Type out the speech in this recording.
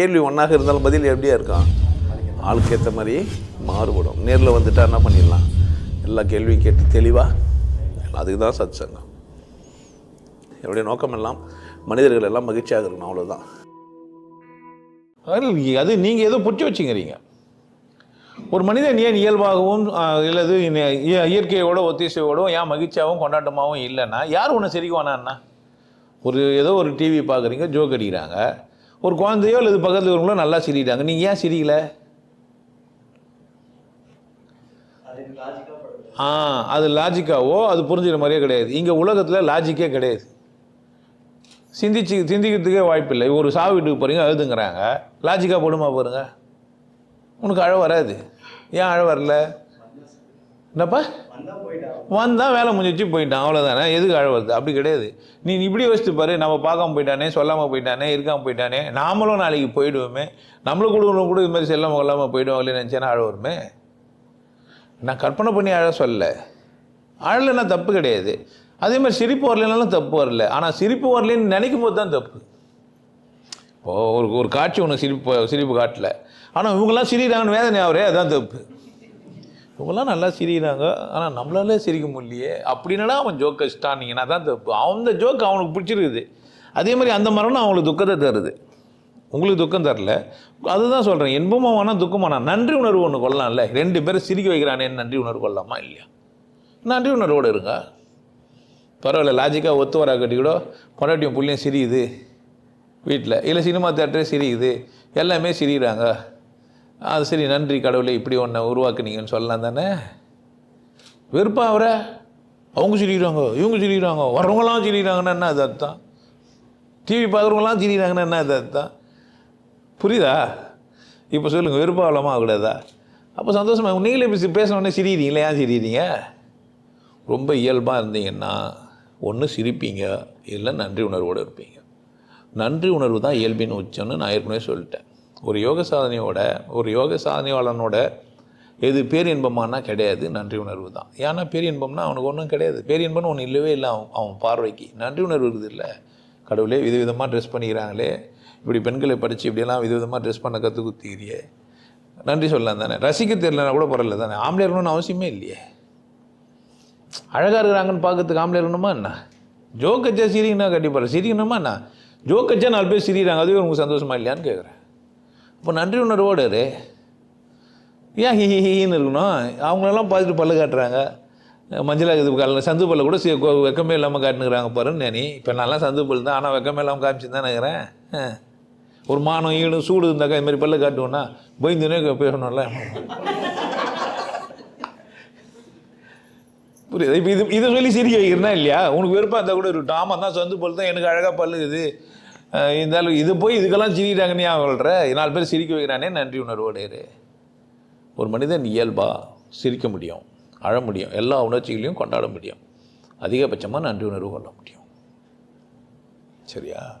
கேள்வி ஒன்றாக இருந்தாலும் பதில் எப்படியா இருக்கான் ஆளுக்கு ஏற்ற மாதிரி மாறுபடும். நேரில் வந்துட்டா என்ன பண்ணிடலாம்? எல்லா கேள்வியும் கேட்டு தெளிவாக அதுக்கு தான் சத் சங்கம் என்னுடைய நோக்கம் எல்லாம் மனிதர்கள் எல்லாம் மகிழ்ச்சியாக இருக்கணும் அவ்வளோதான் அது நீங்கள் ஏதோ புடிச்சு வச்சுங்கிறீங்க. ஒரு மனிதன் ஏன் இயல்பாகவும் இல்லது இயற்கையோட ஒத்திசையோட ஏன் மகிழ்ச்சியாகவும் கொண்டாட்டமாகவும் இல்லைன்னா யார் ஒன்று சிரிக்குவானா ஒரு ஏதோ ஒரு டிவி பார்க்குறீங்க ஜோக் அடிக்கிறாங்க. ஒரு குழந்தையோ அல்லது பக்கத்தில் இருக்கிறவங்களோ நல்லா சிரிக்கிறாங்க. நீங்கள் ஏன் சிரிக்கல? ஆ அது லாஜிக்காவோ அது புரிஞ்சுக்கிற மாதிரியே கிடையாது. இங்கே உலகத்தில் லாஜிக்கே கிடையாது. சிந்திச்சு சிந்திக்கிறதுக்கே வாய்ப்பில்லை. ஒரு சாவு வீட்டுக்கு போகிறீங்க அழுதுங்கிறாங்க. லாஜிக்காக போடுமா பாருங்க. உனக்கு அழ வராது. ஏன் அழ வரல? என்னப்பா? வந்தால் வேலை முடிஞ்சிச்சு போயிட்டான். அவ்வளோதானே எதுக்கு அழ வருது அப்படி கிடையாது. நீ இப்படி யோசித்து பாரு. நம்ம பார்க்காம போயிட்டானே சொல்லாமல் போயிட்டானே இருக்காமல் போயிட்டானே நாமளும் நாளைக்கு போயிடுவோமே. நம்மளும் கூட கூட இது மாதிரி செல்லாமல் கொள்ளாமல் போயிடுவாங்களே நினச்சேன்னா அழ வருமே நான் கற்பனை பண்ணி அழ சொல்ல அழலைன்னா தப்பு கிடையாது. அதே மாதிரி சிரிப்பு வரலனாலும் தப்பு வரல. ஆனால் சிரிப்பு வரலன்னு நினைக்கும் போது தான் தப்பு. இப்போது ஒரு ஒரு காட்சி ஒன்று சிரிப்பு சிரிப்பு காட்டல. ஆனால் இவங்கெல்லாம் சிரிக்கிறாங்கன்னு வேதனை ஆகுறே அதுதான் தப்பு. இவங்கெல்லாம் நல்லா சிரிக்கிறாங்க. ஆனால் நம்மளாலே சிரிக்க முடியலையே. அப்படின்னா அவன் ஜோக்கை ஸ்டாண்டிங்கன்னா தான் தப்பு. அந்த ஜோக் அவனுக்கு பிடிச்சிருக்குது. அதே மாதிரி அந்த மரணம் அவங்களுக்கு துக்கத்தை தருது. உங்களுக்கு துக்கம் தரல. அதுதான் சொல்கிறேன் இன்பமாக வேணால் துக்கமானா நன்றி உணர்வு ஒன்று கொள்ளலாம்ல. ரெண்டு பேரும் சிரிக்க வைக்கிறானேன்னு நன்றி உணர்வு கொள்ளலாமா இல்லையா? நன்றி உணர்வோடு இருங்க. பரவாயில்ல லாஜிக்காக ஒத்து வரா கட்டி கூட பொண்டாட்டியும் புள்ளையும் சிரியுது. வீட்டில் இல்லை சினிமா தேட்டரே சிரியுது. எல்லாமே சிரிக்கிறாங்க. அது சரி நன்றி கடவுளே இப்படி ஒன்றை உருவாக்குனீங்கன்னு சொல்லலாம் தானே? வெறுப்பா அவரை? அவங்க சிரிக்கிறாங்க இவங்க சிரிக்கிறாங்க வர்றவங்களாம் சிரிக்கிறாங்கன்னா என்ன அது அர்த்தம்? டிவி பார்க்குறவங்களாம் சிரிக்கிறாங்கன்னா என்ன அது அர்த்தம்? புரியுதா? இப்போ சொல்லுங்கள் வெறுப்பாகலாமா ஆகக்கூடாதா? அப்போ சந்தோஷமாக நீங்களே இப்போ பேசினோடனே சிரிக்கிறீங்களே? ஏன் சிரிக்கிறீங்க? ரொம்ப இயல்பாக இருந்தீங்கன்னா ஒன்று சிரிப்பீங்க இல்லை நன்றி உணர்வோடு இருப்பீங்க. நன்றி உணர்வு தான் இயல்பின் உச்சம்னு நான் ஏற்கனவே சொல்லிட்டேன். ஒரு யோக சாதனையோட ஒரு யோக சாதனையாளனோட எது பேரின்பமானா கிடையாது நன்றி உணர்வு தான். ஏன்னா பேரின்பம்னா அவனுக்கு ஒன்றும் கிடையாது. பேரின்பம்னு ஒன்று இல்லவே இல்லை அவன் அவன் பார்வைக்கு. நன்றி உணர்வு இருக்குது இல்லை? கடவுளே விதவிதமாக ட்ரெஸ் பண்ணிக்கிறாங்களே. இப்படி பெண்களை படித்து இப்படியெல்லாம் விதவிதமாக ட்ரெஸ் பண்ண கற்று நன்றி சொல்லலாம் தானே. ரசிக்க தெரியலனா கூட பரவாயில்ல தானே. ஆம்பளை இருக்கணும்னு அவசியமே இல்லையே. அழகாக இருக்கிறாங்கன்னு பார்க்கறதுக்கு ஆம்பளை இருக்கணுமா என்ன? ஜோக்கச்சா சிரிக்கணும் கண்டிப்பாக சிரிக்கணுமா என்ன? ஜோக்கச்சா நாலு பேர் சிரிக்கிறாங்க. அதுவே உங்களுக்கு சந்தோஷமா இல்லையான்னு கேட்குறேன் இப்போ நன்றி உணர்வோடு இரு. ஏன் ஹி ஹி ஹின்னு இருக்கணும்? அவங்களெல்லாம் பார்த்துட்டு பல்லு காட்டுறாங்க. மஞ்சளாக இது கால சந்து பல்ல கூட வெக்கமே இல்லாமல் காட்டுனுக்குறாங்க பாருன்னு நீ இப்போ நான்லாம் சந்து பல் தான் ஆனால் வெக்கமே இல்லாமல் காமிச்சு தான் நினைக்கிறேன். ஒரு மானம் ஈடும் சூடு இருந்தாக்கா இதுமாரி பல்லு பல்ல காட்டுவோன்னா பயந்துனே பேசணும்ல புரியுது? இப்போ இது இதை சொல்லி சிரிக்க வைக்கிறனா இல்லையா? உனக்கு விருப்பம் இருந்தால் கூட இருக்கட்டும். ஆமாம் தான் சந்து பல் தான். எனக்கு அழகாக பல்லு இது இருந்தாலும் இது போய் இதுக்கெல்லாம் சிரிக்கிறாங்கன்னு ஏன் சொல்கிற நாலு பேர் சிரிக்க வைக்கிறானே நன்றி உணர்வோடு இரு. ஒரு மனிதன் இயல்பாக சிரிக்க முடியும் அழ முடியும் எல்லா உணர்ச்சிகளையும் கொண்டாட முடியும். அதிகபட்சமாக நன்றி உணர்வு கொள்ள முடியும். சரியா?